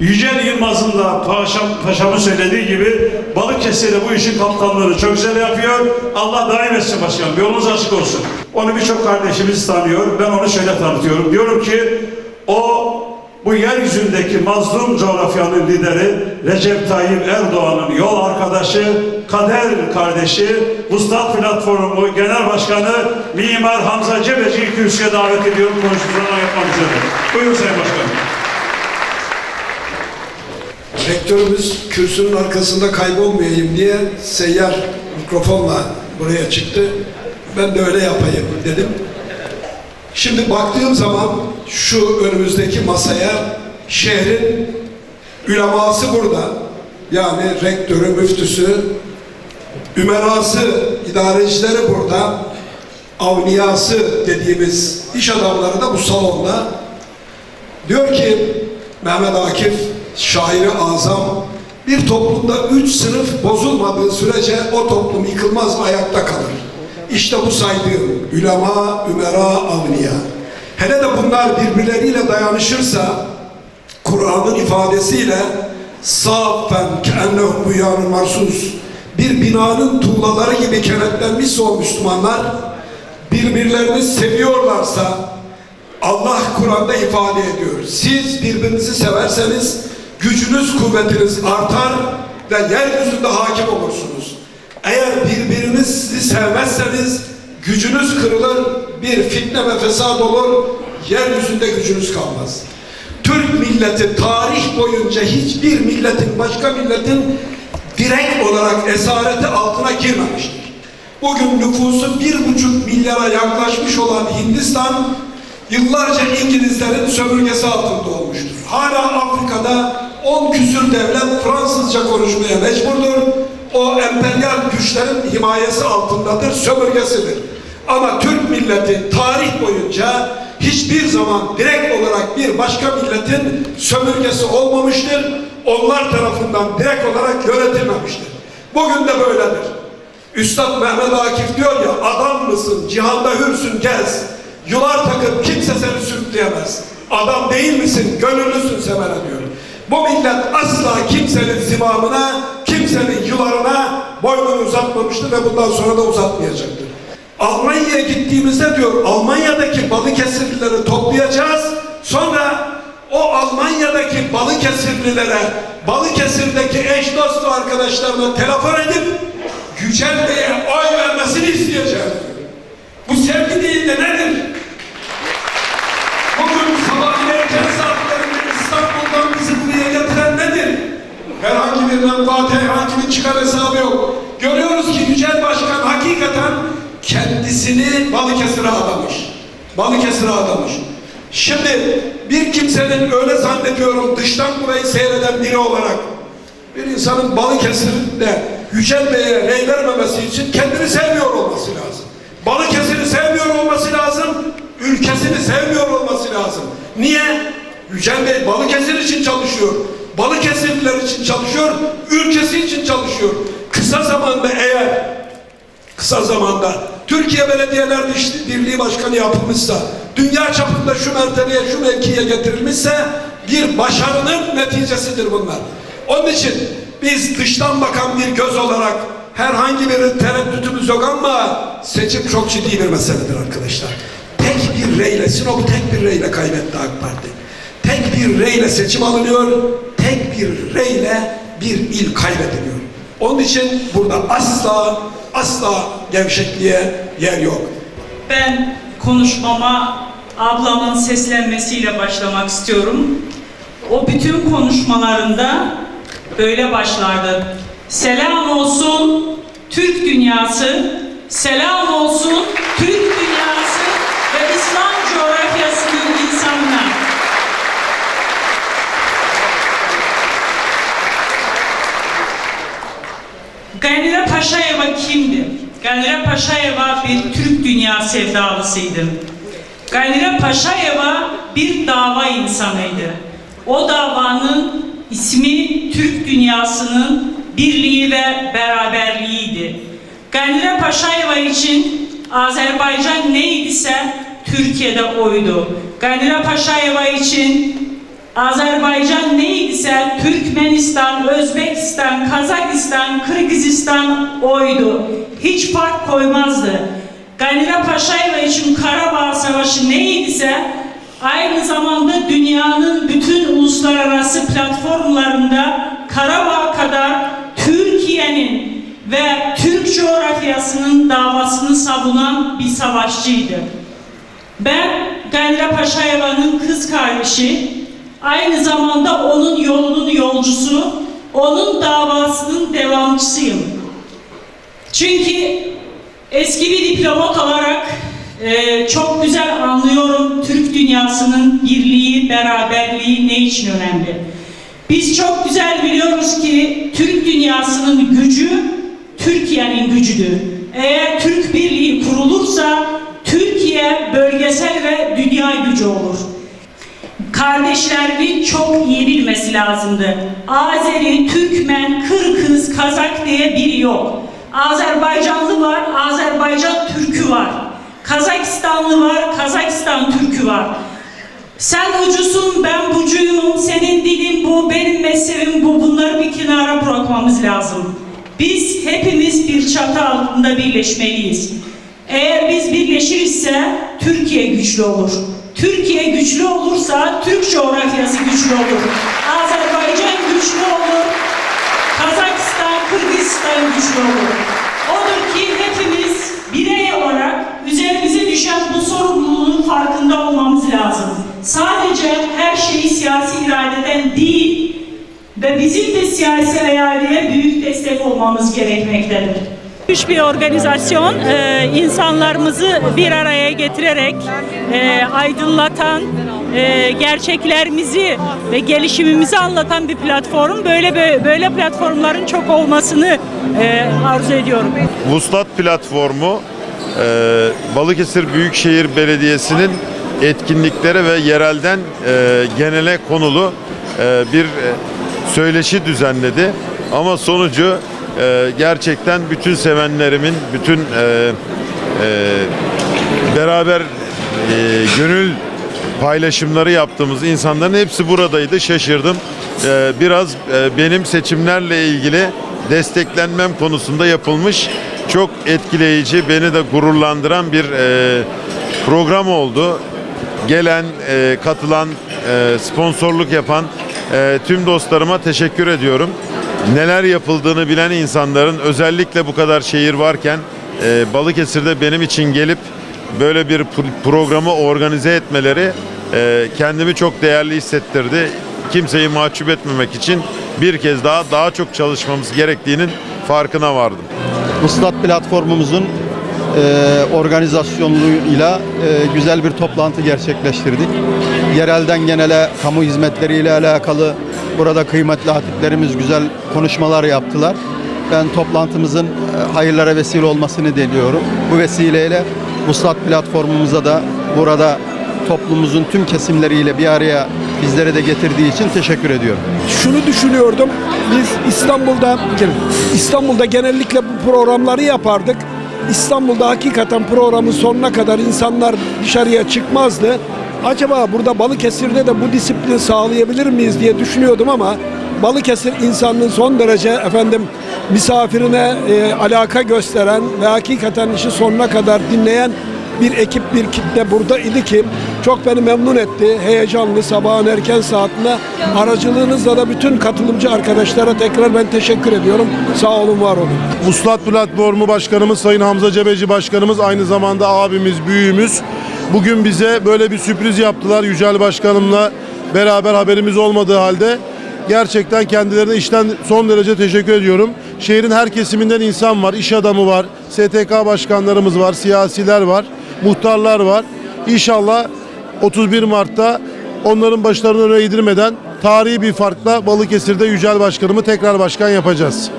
Yücel Yılmaz'ın da paşam, paşamın söylediği gibi Balıkesir'de bu işin kaptanlığını çok güzel yapıyor. Allah daim etsin başkanım. Yolunuz açık olsun. Onu birçok kardeşimiz tanıyor. Ben onu şöyle tanıtıyorum. Diyorum ki o bu yeryüzündeki mazlum coğrafyanın lideri Recep Tayyip Erdoğan'ın yol arkadaşı, kader kardeşi, Vuslat Platformu Genel Başkanı Mimar Hamza Cebeci'yi kürsüye davet ediyorum konuşmalarını yapmak üzere. Buyurun Sayın Başkanım. Rektörümüz kürsünün arkasında kaybolmayayım diye seyyar mikrofonla buraya çıktı. Ben de öyle yapayım dedim. Şimdi baktığım zaman şu önümüzdeki masaya şehrin üleması burada. Yani rektörü, müftüsü, ümerası, idarecileri burada. Avniyası dediğimiz iş adamları da bu salonda. Diyor ki Mehmet Akif şairi azam bir toplumda üç sınıf bozulmadığı sürece o toplum yıkılmaz ayakta kalır. İşte bu saydığım ülema, ümera, avniya. Hele de bunlar birbirleriyle dayanışırsa Kur'an'ın ifadesiyle safen keennehum buyanun marsus bir binanın tuğlaları gibi kenetlenmişse o Müslümanlar birbirlerini seviyorlarsa Allah Kur'an'da ifade ediyor. Siz birbirinizi severseniz gücünüz, kuvvetiniz artar ve yeryüzünde hakim olursunuz. Eğer birbirinizi sevmezseniz gücünüz kırılır, bir fitne ve fesat olur, yeryüzünde gücünüz kalmaz. Türk milleti tarih boyunca hiçbir milletin, başka milletin direkt olarak esareti altına girmemiştir. Bugün nüfusu bir buçuk milyara yaklaşmış olan Hindistan yıllarca İngilizlerin sömürgesi altında olmuştur. Hala Afrika'da 10 küsür devlet Fransızca konuşmaya mecburdur. O emperyal güçlerin himayesi altındadır, sömürgesidir. Ama Türk milleti tarih boyunca hiçbir zaman direkt olarak bir başka milletin sömürgesi olmamıştır. Onlar tarafından direkt olarak yönetilmemiştir. Bugün de böyledir. Üstad Mehmet Akif diyor ya adam mısın cihanda hürsün gez yular takıp kimse seni sürükleyemez adam değil misin gönüllüsün semere diyor bu millet asla kimsenin zimamına kimsenin yularına boynunu uzatmamıştır ve bundan sonra da uzatmayacaktır Almanya'ya gittiğimizde diyor Almanya'daki Balıkesirlileri toplayacağız sonra o Almanya'daki Balıkesirlilere Balıkesir'deki eş dost arkadaşlarına telefon edip Yücel Bey'e oy vermesini isteyeceğim. Bu sevgi değil de nedir? Herhangi bir menfaat, herhangi bir çıkar hesabı yok. Görüyoruz ki Yücel Başkan hakikaten kendisini Balıkesir'e adamış. Balıkesir'e adamış. Şimdi bir kimsenin öyle zannediyorum dıştan burayı seyreden biri olarak bir insanın Balıkesir'de Yücel Bey'e rey vermemesi için kendini sevmiyor olması lazım. Balıkesir'i sevmiyor olması lazım, ülkesini sevmiyor olması lazım. Niye? Yücel Bey Balıkesir için çalışıyor. Balıkesirliler için çalışıyor, ülkesi için çalışıyor. Kısa zamanda eğer kısa zamanda Türkiye Belediyeler Birliği Başkanı yapılmışsa, dünya çapında şu mertebeye, şu mevkiye getirilmişse bir başarının neticesidir bunlar. Onun için biz dıştan bakan bir göz olarak herhangi bir tereddütümüz yok ama seçim çok ciddi bir meseledir arkadaşlar. Tek bir reyle, Sinop'u tek bir reyle kaybetti AK Parti. Tek bir reyle seçim alınıyor, tek bir reyle bir il kaybediliyor. Onun için burada asla asla gevşekliğe yer yok. Ben konuşmama ablamın seslenmesiyle başlamak istiyorum. O bütün konuşmalarında böyle başlardı. Selam olsun Türk dünyası, selam olsun Türk dünyası ve İslam coğrafyasının insanına. Ganire Paşayeva kimdi? Ganire Paşayeva bir Türk dünya sevdalısıydı. Ganire Paşayeva bir dava insanıydı. O davanın ismi Türk dünyasının birliği ve beraberliğiydi. Ganire Paşayeva için Azerbaycan neydiyse Türkiye'de oydu. Ganire Paşayeva için Azerbaycan neydiyse Türkmenistan, Özbekistan, Kazakistan, Kırgızistan oydu. Hiç fark koymazdı. Ganira Paşayeva için Karabağ Savaşı neydiyse aynı zamanda dünyanın bütün uluslararası platformlarında Karabağ kadar Türkiye'nin ve Türk coğrafyasının davasını savunan bir savaşçıydı. Ben Ganira Paşayeva'nın kız kardeşi, aynı zamanda onun yolunun yolcusu, onun davasının devamcısıyım. Çünkü eski bir diplomat olarak e, çok güzel anlıyorum Türk dünyasının birliği, beraberliği ne için önemli. Biz çok güzel biliyoruz ki Türk dünyasının gücü Türkiye'nin gücüdür. Eğer Türk Birliği kurulursa Türkiye bölgesel ve dünya gücü olur. Kardeşlerini çok iyi bilmesi lazımdı. Azeri, Türkmen, Kırgız, Kazak diye biri yok. Azerbaycanlı var, Azerbaycan Türkü var. Kazakistanlı var, Kazakistan Türkü var. Sen ucusun, ben bucuyum, senin dilin bu, benim mezhebim bu. Bunları bir kenara bırakmamız lazım. Biz hepimiz bir çatı altında birleşmeliyiz. Eğer biz birleşirizse Türkiye güçlü olur. Türkiye güçlü olursa Türk coğrafyası güçlü olur. Azerbaycan güçlü olur. Kazakistan, Kırgızistan güçlü olur. Odur ki hepimiz birey olarak üzerimize düşen bu sorumluluğun farkında olmamız lazım. Sadece her şeyi siyasi iradeden değil ve bizim de siyasi iradeye büyük destek olmamız gerekmektedir. Güç bir organizasyon, e, insanlarımızı bir araya getirerek e, aydınlatan, e, gerçeklerimizi ve gelişimimizi anlatan bir platform. Böyle böyle, platformların çok olmasını e, arzu ediyorum. Vuslat platformu e, Balıkesir Büyükşehir Belediyesi'nin etkinliklere ve yerelden e, genele konulu e, bir e, söyleşi düzenledi. Ama sonucu e, gerçekten bütün sevenlerimin, bütün e, e, beraber e, gönül paylaşımları yaptığımız insanların hepsi buradaydı. Şaşırdım. E, biraz e, benim seçimlerle ilgili desteklenmem konusunda yapılmış çok etkileyici, beni de gururlandıran bir e, program oldu. Gelen, e, katılan, e, sponsorluk yapan e, tüm dostlarıma teşekkür ediyorum. Neler yapıldığını bilen insanların özellikle bu kadar şehir varken e, Balıkesir'de benim için gelip böyle bir pro- programı organize etmeleri e, kendimi çok değerli hissettirdi. Kimseyi mahcup etmemek için bir kez daha daha çok çalışmamız gerektiğinin farkına vardım. Vuslat platformumuzun e, organizasyonluğuyla e, güzel bir toplantı gerçekleştirdik. Yerelden genele kamu hizmetleriyle alakalı burada kıymetli hatiplerimiz güzel konuşmalar yaptılar. Ben toplantımızın e, hayırlara vesile olmasını diliyorum. Bu vesileyle Vuslat platformumuza da burada toplumumuzun tüm kesimleriyle bir araya bizlere de getirdiği için teşekkür ediyorum. Şunu düşünüyordum. Biz İstanbul'da İstanbul'da genellikle bu programları yapardık. İstanbul'da hakikaten programın sonuna kadar insanlar dışarıya çıkmazdı. Acaba burada Balıkesir'de de bu disiplin sağlayabilir miyiz diye düşünüyordum ama Balıkesir insanının son derece efendim misafirine e, alaka gösteren ve hakikaten işi sonuna kadar dinleyen bir ekip bir kitle burada idi ki çok beni memnun etti. Heyecanlı sabahın erken saatinde aracılığınızla da bütün katılımcı arkadaşlara tekrar ben teşekkür ediyorum. Sağ olun var olun. Vuslat Platformu Başkanımız Sayın Hamza Cebeci Başkanımız aynı zamanda abimiz, büyüğümüz. Bugün bize böyle bir sürpriz yaptılar Yücel Başkanımla beraber haberimiz olmadığı halde. Gerçekten kendilerine işten son derece teşekkür ediyorum. Şehrin her kesiminden insan var, iş adamı var, STK başkanlarımız var, siyasiler var, muhtarlar var. İnşallah 31 Mart'ta onların başlarını öne eğdirmeden tarihi bir farkla Balıkesir'de Yücel Başkanımı tekrar başkan yapacağız.